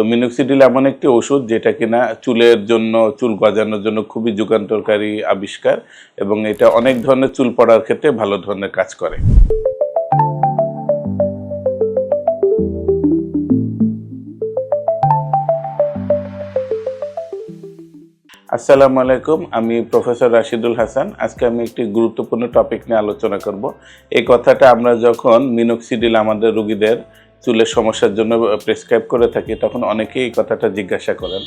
তো মিনোক্সিডিল এমন একটি ওষুধ যেটা কিনা চুলের জন্য, চুল গজানোর জন্য খুবই যুগান্তরকারী আবিষ্কার এবং এটা অনেক ধরনের চুল পড়ার ক্ষেত্রে ভালো ধরনের কাজ করে। আসসালামু আলাইকুম, আমি প্রফেসর রাশিদুল হাসান। আজকে আমি একটি গুরুত্বপূর্ণ টপিক নিয়ে আলোচনা করব। এই কথাটা আমরা যখন মিনোক্সিডিল আমাদের রোগীদের চুলের সমস্যার জন্য প্রেসক্রাইব করে থাকি, তখন অনেকেই এই কথাটা জিজ্ঞাসা করেন।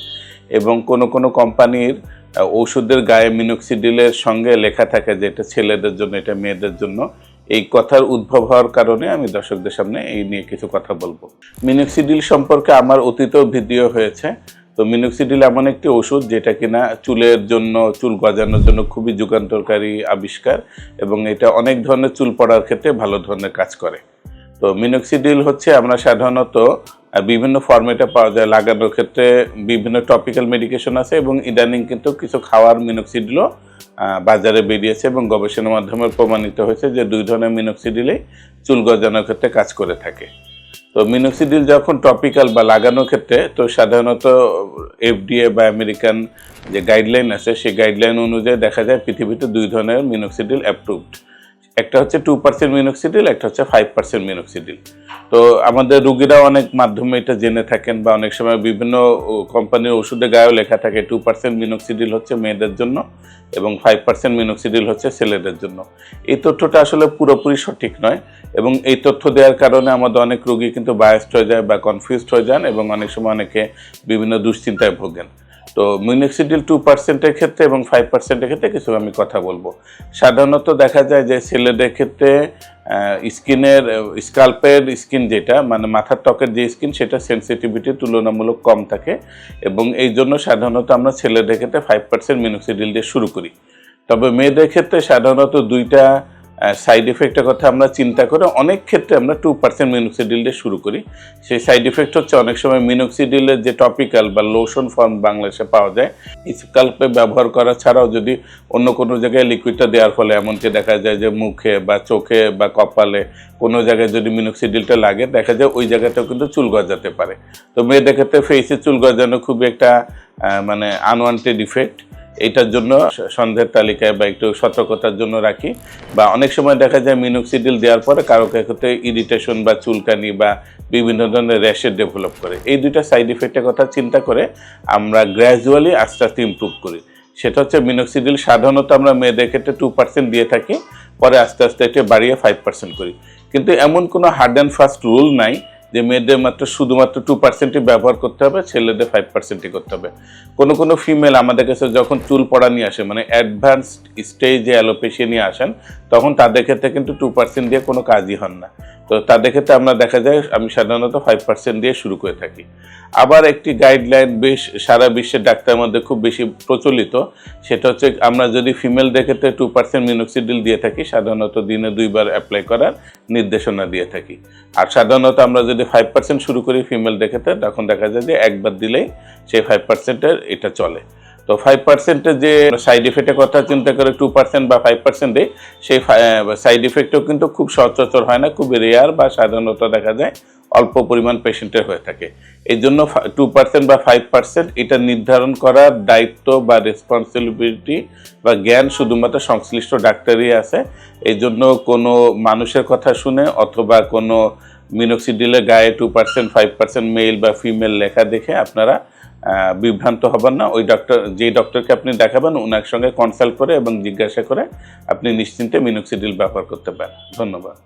এবং কোনো কোনো কোম্পানির ওষুধের গায়ে মিনোক্সিডিলের সঙ্গে লেখা থাকে যে এটা ছেলেদের জন্য, এটা মেয়েদের জন্য। এই কথার উদ্ভব হওয়ার কারণে আমি দর্শকদের সামনে এই নিয়ে কিছু কথা বলব। মিনোক্সিডিল সম্পর্কে আমার অতীতেও ভিডিও হয়েছে। তো মিনোক্সিডিল এমন একটি ওষুধ যেটা কিনা চুলের জন্য, চুল গজানোর জন্য খুবই যুগান্তরকারী আবিষ্কার এবং এটা অনেক ধরনের চুল পড়ার ক্ষেত্রে ভালো ধরনের কাজ করে। তো মিনোক্সিডিল হচ্ছে আমরা সাধারণত বিভিন্ন ফর্মেটে পাওয়া যায়। লাগানোর ক্ষেত্রে বিভিন্ন টপিক্যাল মেডিকেশন আছে এবং ইদানিং কিন্তু কিছু খাওয়ার মিনোক্সিডিলও বাজারে বেরিয়েছে এবং গবেষণার মাধ্যমে প্রমাণিত হয়েছে যে দুই ধরনের মিনোক্সিডিলেই চুল গজানোর ক্ষেত্রে কাজ করে থাকে। তো মিনোক্সিডিল যখন টপিক্যাল বা লাগানোর ক্ষেত্রে, তো সাধারণত এফডিএ বা আমেরিকান যে গাইডলাইন আছে, সেই গাইডলাইন অনুযায়ী দেখা যায় পৃথিবীতে দুই ধরনের মিনোক্সিডিল অ্যাপ্রুভড একটা হচ্ছে টু পার্সেন্ট মিনোক্সিডিল একটা হচ্ছে ফাইভ পার্সেন্ট মিনোক্সিডিল তো আমাদের রুগীরা অনেক মাধ্যমে এটা জেনে থাকেন বা অনেক সময় বিভিন্ন কোম্পানির ওষুধে গায়েও লেখা থাকে টু পার্সেন্ট মিনোক্সিডিল হচ্ছে মেয়েদের জন্য এবং ফাইভ পার্সেন্ট মিনোক্সিডিল হচ্ছে ছেলেদের জন্য। এই তথ্যটা আসলে পুরোপুরি সঠিক নয় এবং এই তথ্য দেওয়ার কারণে আমাদের অনেক রুগী কিন্তু বায়াস্ট হয়ে যায় বা কনফিউজড হয়ে যান এবং অনেক সময় অনেকে বিভিন্ন দুশ্চিন্তায় ভোগেন। তো মিনোক্সিডিল টু পার্সেন্টের ক্ষেত্রে এবং ফাইভ পার্সেন্টের ক্ষেত্রে কিছু আমি কথা বলব। সাধারণত দেখা যায় যে ছেলেদের ক্ষেত্রে স্কিনের, স্কাল্পের স্কিন যেটা মানে মাথার ত্বকের যে স্কিন, সেটা সেন্সিটিভিটি তুলনামূলক কম থাকে এবং এই জন্য সাধারণত আমরা ছেলেদের ক্ষেত্রে ফাইভ পার্সেন্ট মিনোক্সিডিল দিয়ে শুরু করি। তবে মেয়েদের ক্ষেত্রে সাধারণত দুইটা সাইড এফেক্টের কথা আমরা চিন্তা করে অনেক ক্ষেত্রে আমরা টু পার্সেন্ট মিনোক্সিডিল দিয়ে শুরু করি। সেই সাইড এফেক্ট হচ্ছে অনেক সময় মিনোক্সিডিলের যে টপিক্যাল বা লোশন ফর্ম বাংলাদেশে পাওয়া যায় স্কাল্পে ব্যবহার করা ছাড়াও যদি অন্য কোনো জায়গায় লিকুইডটা দেওয়ার ফলে, এমনকি দেখা যায় যে মুখে বা চোখে বা কপালে কোনো জায়গায় যদি মিনোক্সিডিলটা লাগে, দেখা যায় ওই জায়গাটাও কিন্তু চুল গজাতে পারে। তো মেয়েদের ক্ষেত্রে ফেসে চুল গজানো খুবই একটা মানে আনওয়ান্টেড ইফেক্ট এইটার জন্য সন্ধ্যের তালিকায় বা একটু সতর্কতার জন্য রাখি। বা অনেক সময় দেখা যায় মিনোক্সিডিল দেওয়ার পরে কারও কারও ক্ষেত্রে ইরিটেশন বা চুলকানি বা বিভিন্ন ধরনের র্যাশের ডেভেলপ করে। এই দুইটা সাইড ইফেক্টের কথা চিন্তা করে আমরা গ্র্যাজুয়ালি আস্তে আস্তে ইমপ্রুভ করি। সেটা হচ্ছে মিনোক্সিডিল সাধারণত আমরা মেয়েদের ক্ষেত্রে টু পার্সেন্ট দিয়ে থাকি, পরে আস্তে আস্তে এটা বাড়িয়ে ফাইভ পার্সেন্ট করি। কিন্তু এমন কোনো হার্ড অ্যান্ড ফাস্ট রুল নাই যে মেয়েদের মাত্র শুধুমাত্র টু পার্সেন্টই ব্যবহার করতে হবে, ছেলেদের ফাইভ পার্সেন্টই করতে হবে। কোনো কোনো ফিমেল আমাদের কাছে যখন চুল পড়া নিয়ে আসে মানে অ্যাডভান্সড স্টেজে অ্যালোপেশিয়া নিয়ে আসেন, তখন তাদের ক্ষেত্রে কিন্তু টু পার্সেন্ট দিয়ে কোনো কাজই হন না। তো তাদের ক্ষেত্রে আমরা দেখা যায় আমি সাধারণত ফাইভ পার্সেন্ট দিয়ে শুরু করে থাকি। আবার একটি গাইডলাইন বেশ সারা বিশ্বের ডাক্তারের মধ্যে খুব বেশি প্রচলিত, সেটা হচ্ছে আমরা যদি ফিমেলদের ক্ষেত্রে টু পার্সেন্ট মিনোক্সিডিল দিয়ে থাকি, সাধারণত দিনে দুইবার অ্যাপ্লাই করার নির্দেশনা দিয়ে থাকি। আর সাধারণত আমরা যদি ফাইভ পার্সেন্ট শুরু করি ফিমেলদের ক্ষেত্রে, তখন দেখা যায় যে একবার দিলেই সেই ফাইভ পার্সেন্টের এটা চলে। তো ফাইভ পার্সেন্টের যে সাইড ইফেক্টের কথা চিন্তা করে টু পার্সেন্ট বা ফাইভ পার্সেন্টে সেই সাইড ইফেক্টও কিন্তু খুব সচরাচর হয় না, খুব রেয়ার বা সাধারণত দেখা যায় অল্প পরিমাণ পেশেন্টের হয়ে থাকে। এই জন্য টু পার্সেন্ট বা ফাইভ পার্সেন্ট এটা নির্ধারণ করার দায়িত্ব বা রেসপন্সিবিলিটি বা জ্ঞান শুধুমাত্র সংশ্লিষ্ট ডাক্তারই আছে। এই জন্য কোনো মানুষের কথা শুনে অথবা কোনো মিনোক্সিডিলের গায়ে two percent five percent male বা ফিমেল লেখা দেখে আপনারা বিভ্রান্ত হবেন না। ওই ডক্টর যে ডক্টরকে আপনি দেখাবেন ওনার সঙ্গে কনসাল্ট করে এবং জিজ্ঞাসা করে আপনি নিশ্চিন্তে মিনোক্সিডিল ব্যবহার করতে পারেন। ধন্যবাদ।